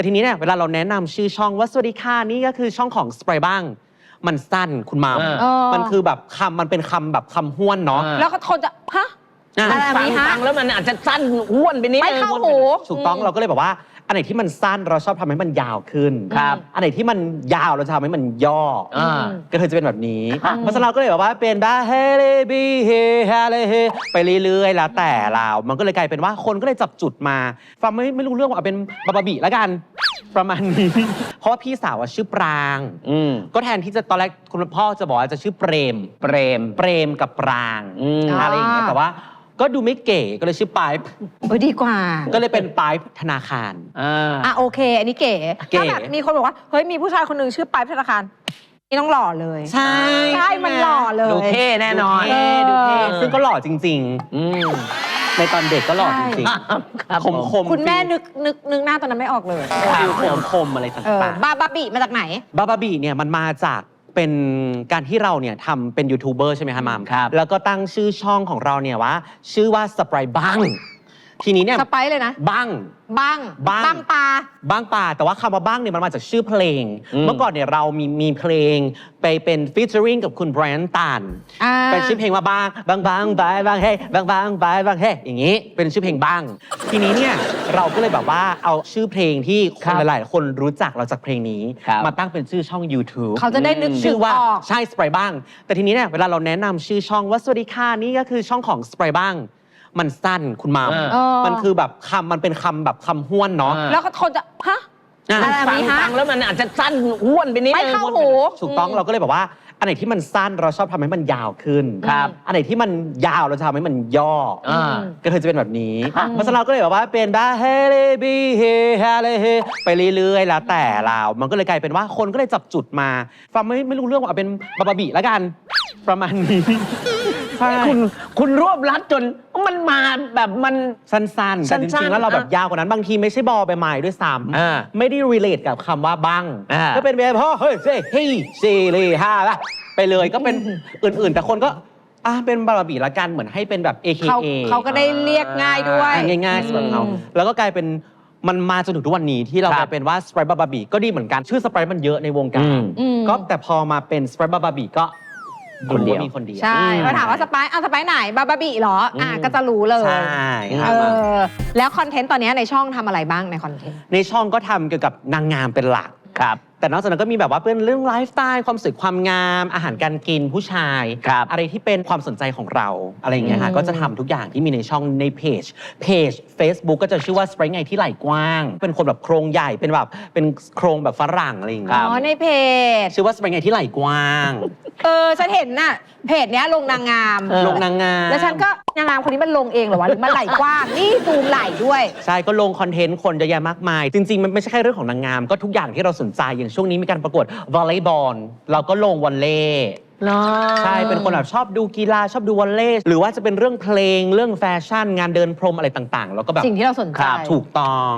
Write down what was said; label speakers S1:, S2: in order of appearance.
S1: แต่ทีนี้เนี่ยเวลาเราแนะนำชื่อช่องว่าสวัสดีค่ะนี่ก็คือช่องของสไปบ้าง มันสั้นคุณมาม
S2: เออ
S3: เออ
S1: มันคือแบบคำมันเป็นคำแบบคำห้วนเนาะ
S2: อ่า
S3: แล้วก็คนจะ ฮะ
S1: อะ
S3: อะไร
S2: ฟัง
S3: มีฮะ
S2: ฟังแล้วมันอาจจะสั้นห้วนไปนิด
S3: ไม่
S2: นึง
S3: เข้า
S2: วน
S3: หู
S2: ไป
S1: ถูกต้องเราก็เลยบอกว่า อันไหนที่มันสั้นเราชอบทำให้มันยาวขึ้น
S2: ครับ
S1: อันไหนที่มันยาวเราจะทำให้มันย่ออ
S2: อ่า
S1: ก็เธอจะเป็นแบบนี้
S2: ครับ
S1: เพราะฉะนั้นเราก็เลยแบบว่าเป็นบ้าเฮเลบีเฮฮาเลเฮไปเรื่อยๆ แล้วแต่เรา มันก็เลยกลายเป็นว่าคนก็เลยจับจุดมา ฟังไม่ไม่รู้เรื่องว่าเอาเป็นบาบาบิแล้วกัน ประมาณนี้ เพราะว่าพี่สาวอะชื่อปราง
S2: อืม
S1: ก็แทนที่จะตอนแรกคุณพ่อจะบอกว่าจะชื่อเปรม
S2: เปรม
S1: เปรมกับปราง
S2: อืม
S1: อะไรอย่างเงี้ยแต่ว่า ก็ดูไม่เก๋ก็เลยชื่อปาย
S3: เออดีกว่า
S1: ก็เลยเป็นปายธนาคาร
S2: อ่า
S3: อะโอเค อันนี้เก๋
S1: เก๋
S3: ถ้าแบบมีคนบอกว่า เฮ้ยมีผู้ชายคนหนึ่งชื่อปายธนาคารนี่ต้องหล่อเลย
S1: ใช่
S3: ใช่มันหล่อเลย
S2: ดูเท่แน่นอน
S1: ดูเท่ดูเท่
S2: เออ
S1: ซึ่งก็หล่อจริง
S2: อืม
S1: ๆ ในตอนเด็กก็หล่อจริง
S2: ครับ
S1: ๆคมคม
S3: คุณแม่นึกนึกนึกหน้าตอนนั้นไม่ออกเลย
S1: ฟิลคมคมๆอะไรต
S3: เออ่า
S1: ง
S3: บาบาบิมาจากไหน
S1: ๆบาบาบีเนี่ยมันมาจากเป็นการที่เราเนี่ยทำเป็นยูทูบเบอร์ใช่ไหมคะมาม
S2: ครับ
S1: แล้วก็ตั้งชื่อช่องของเราเนี่ยว่า ชื่อว่าสปรายบัง ทีนี้เนี่ย
S3: สไปซ์เลยนะ
S1: บัง
S3: บ้าง
S1: บ้าง
S3: บ้าง ปลา
S1: บ้างป่า แต่ว่าคำว่าบ้างเนี่ยมันมาจากชื่อเพลง
S2: อืม
S1: เมื่อก่อนเนี่ยเรามีมีเพลงไปเป็นฟีเจอริงกับคุณแบรนด์ตัน
S3: อ่า
S1: เป็นชื่อเพลงว่าบ้างบางบางบายบางเฮ้บางบางบายบางเฮ้อย่างนี้ เป็นชื่อเพลงบ้าง ทีนี้เนี่ยเราก็เลยแบบว่าเอาชื่อเพลงที่ค
S2: ครั
S1: น
S2: บ
S1: หลาย ๆ คนรู้จักเราจากเพลงนี้
S2: ครับ
S1: มาตั้งเป็นชื่อช่อง YouTube
S3: เขาจะได้นึก
S2: อืม
S3: ถึ
S1: ชื่องว่า
S3: ออก
S1: ใช่สไปบ้าง แต่ทีนี้เนี่ยเวลาเราแนะนำชื่อช่องว่าสวัสดีค่ะนี่ก็คือช่องของสไปบ้าง มันสั้นคุณมาม
S2: เออ
S3: เออ
S1: มันคือแบบคำมันเป็นคำแบบคำห้วนเนาะ
S2: อ่า
S3: แล้วก็คนจะฮะ
S1: อะ
S3: อะไร
S2: ฟัง
S3: มีฮะ
S2: ฟังแล้วมันอาจจะสั้นห้วนไปนิดนึง
S3: ไม่เข้า
S2: วน
S3: หู
S2: ไป
S1: ถูกต้องเราก็เลยบอกว่า อันไหนที่มันสั้นเราชอบทำให้มันยาวขึ้น
S2: ครับ
S1: อันไหนที่มันยาวเราจะทำให้มันย่ออ
S2: อ่า
S1: ก็เธอจะเป็นแบบนี้
S2: ครับ
S1: เพราะฉะนั้นเราก็เลยแบบว่าเป็นบ้าเฮเลบีเฮฮาเลเฮไปเรื่อยๆแล้วแต่เรา มันก็เลยกลายเป็นว่าคนก็เลยจับจุดมาฟังไม่ไม่รู้เรื่องว่าเอาเป็นบาบาบิแล้วกัน ประมาณนี้ใช่
S2: คุณคุณรวบรัดจน มันมาแบบมัน
S1: สั้นๆ แต่จ
S2: สั้
S1: ริ
S2: น
S1: ง
S2: ๆ
S1: ๆแล้วเราแบบ
S2: อะ
S1: ยาวกว่านั้น บางทีไม่ใช่บอใบไม้ด้วยซ้
S2: อ่าำ
S1: ไม่ได้ relate กับคำว่าบัง
S2: อ่า
S1: ก็เป็นแบบพ่อเฮ้ยเซ่เฮ้ยเซเลฮาละไปเลยก็เป็นอื่นๆ แต่คนก็อะเป็นบาราบีละกันเหมือนให้เป็นแบบ
S3: เขา
S1: AKA
S3: เขาก็ได้เรียกง่ายด้วย
S1: อะง่ายๆสำหรับเรา
S3: อืม
S1: แล้วก็กลายเป็นมันมาจนถึงทุกวันนี้ที่เรา
S2: ค
S1: ก
S2: รับ
S1: ลายเป็นว่าสไปร์บาบาบีก็ดีเหมือนกันชื่อสไปร์มันเยอะในวงการ
S2: อืม
S3: อืม
S1: ก็แต่พอมาเป็นสไปร์บาบาบีก็
S2: คนเดียว
S1: รู้ามีคนเดียว
S3: ใช่
S2: อืม
S3: พอถามว่าสไปซ์อะสไปซ์ไหนบาบาบิเหรออะ
S2: อืม
S3: ก็จะรู้เลย
S1: ใช่ค
S3: เอ
S1: รับ
S3: อแล้วคอนเทนต์ตอนนี้ในช่องทำอะไรบ้างในคอนเทนต์
S1: ในช่องก็ทำเกี่ยวกับนางงามเป็นหลัก
S2: ครับ
S1: แต่นอกจากนั้นก็มีแบบว่าเป็นเรื่องไลฟ์สไตล์ความสวยความงาม อาหารการกินผู้ชาย
S2: ครับ
S1: อะไรที่เป็นความสนใจของเราอะไรอย่างเงี้ยค่ะ
S3: อืม
S1: ก็จะทำทุกอย่างที่มีในช่องในเพจ เพจ Facebook ก็จะชื่อว่า Spring ไงที่ไหล่กว้าง เป็นคนแบบโครงใหญ่เป็นแบบเป็นโครงแบบฝรั่งอะไรอย่าง
S3: อ๋
S1: เงี้ย
S3: อในเพจ
S1: ชื่อว่า Spring ไงที่ไหล่กว้าง
S3: เออ ฉันเห็นน่ะเพจเนี้ยลงนางงาม
S2: เออ
S1: ลงนางงาม
S3: แล้วฉันก็นางงามคนนี้มันลงเองเหรอวะหรือมันไหล่กว้าง นี่ซูมไหล่ด้วย
S1: ใช่ก็ลงคอนเทนต์คนเยอะแยะมากมาย จริง ๆ มันไม่ใช่แค่เรื่องของนางงาม ก็ทุกอย่างที่เราสนใจอย่างช่วงนี้มีการประกวดวอลเลย์บอลเราก็ลงวอลเลย์
S2: เนาะ
S1: ใช่เป็นคนแบบชอบดูกีฬาชอบดูวอลเลย์หรือว่าจะเป็นเรื่องเพลงเรื่องแฟชั่นงานเดินพรมอะไรต่างๆ แล้วก็แบบ
S3: สิ่งที่เราสนใจ
S1: ถูกต้อง